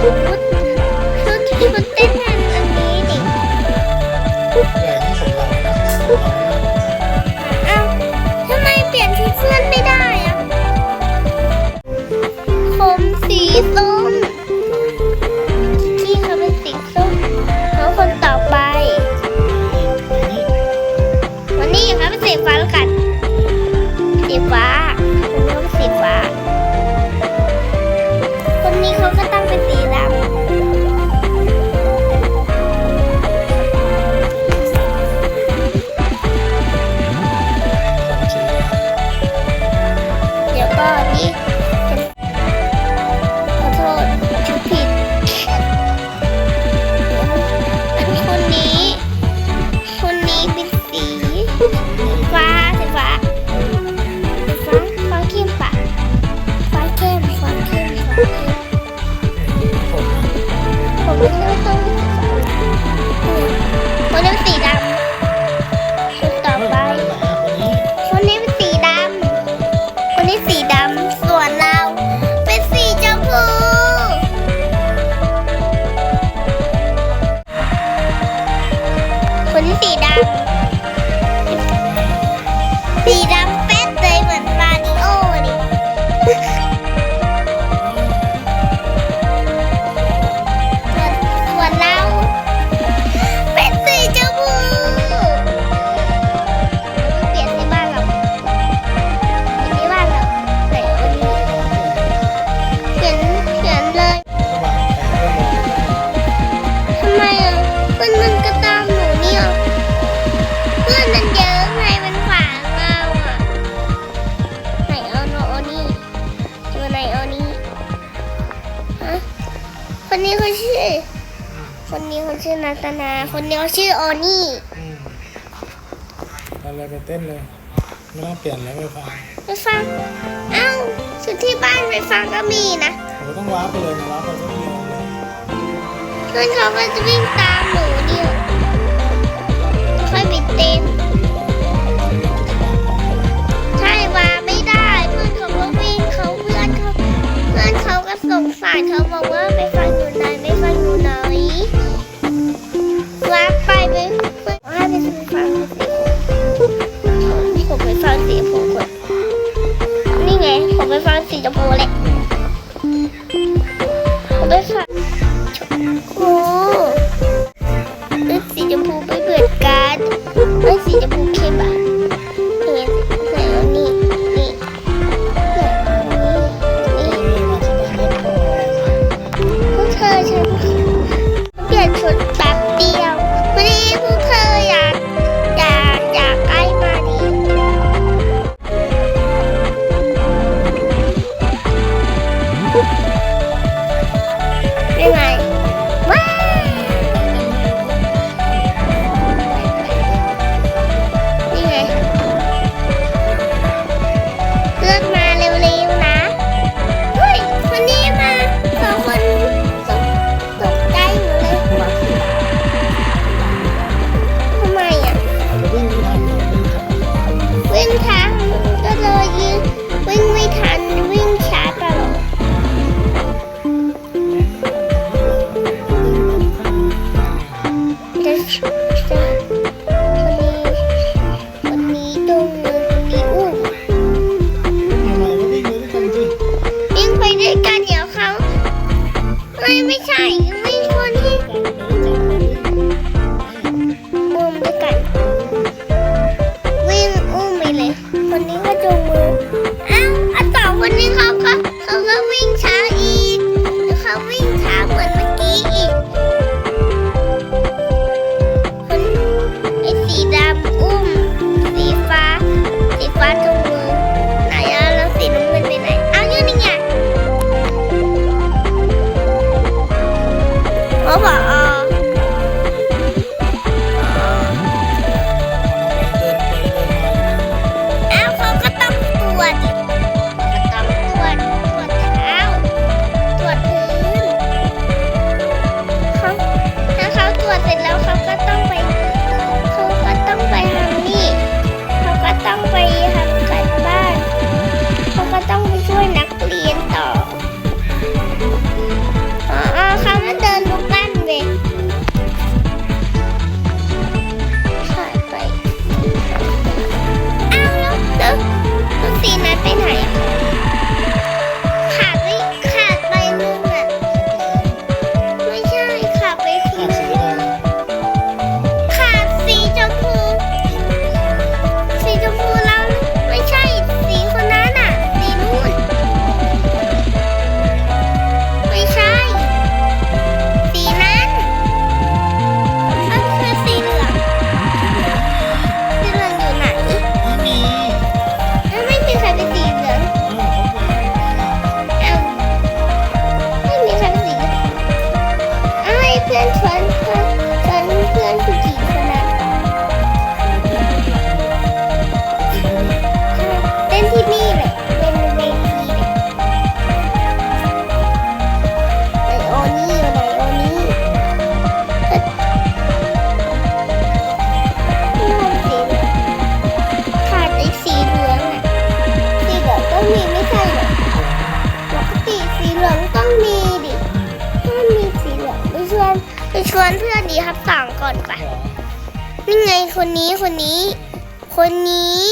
我 Thank you. คนนี้เขาชื่อนัตนา คนนี้เขาชื่อโอนี่อะไรไปเต้นเลย ไม่ต้องเปลี่ยนแล้วไปฟังไปฟังเอ้าสุดที่บ้านไปฟังก็มีนะโอ้ต้องว้าไปเลยนะว้าไปกเดียวเลยเพื่อนเขาก็จะวิ่งตามหนูดิวค่อยไปเต้น อนเขาก็สงสัยเขาบอกว่าไม่ฟังอยู่ไหนไปฟังอยู่ไหน จะคนนี้คนนี้ตรงมืนนี้อุ้มวิ่งไปด้วยกันสิวิ่งไปด้วยกันเดี๋ยวเขาไม่ไม่ใช่ไม่คนที่มุมด้วยกันวิ่งอุ้มไปเลยคนนี้ก็ อนไปนี่ไงคนนี้คนนี้ คนนี้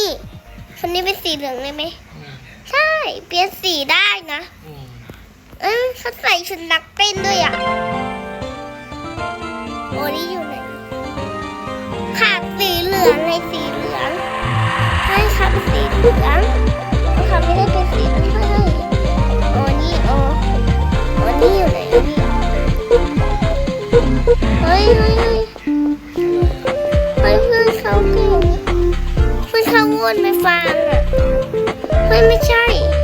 คนนี้เป็นสีเหลืองได้ไหมใช่เปลี่ยนสีได้นะเออเขาใส่ชุดนักเต้นด้วยอะโอ้นี่อยู่ไหนขาดสีเหลืองในสีเหลืองใช่ครับสีเหลือง Let me try.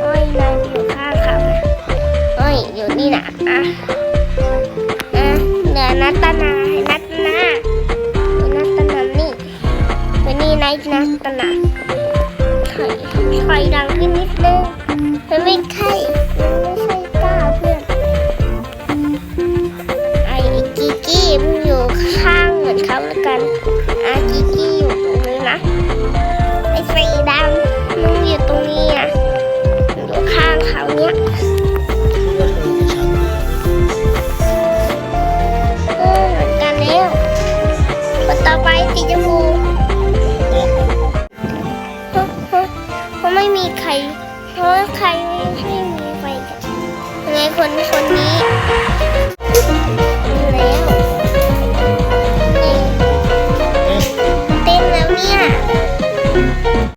โอ้ยนางอยู่ข้างเขานะเฮ้ยอยู่นี่นะอะอะเหลือนัตตนาให้นัตตนานัตตนานี่วันนี้นายนัตตนาถอยถอยดังขึ้นนิดนึงมันไม่ใช่ ใครไม่ให้มีไฟเลยคนคนนี้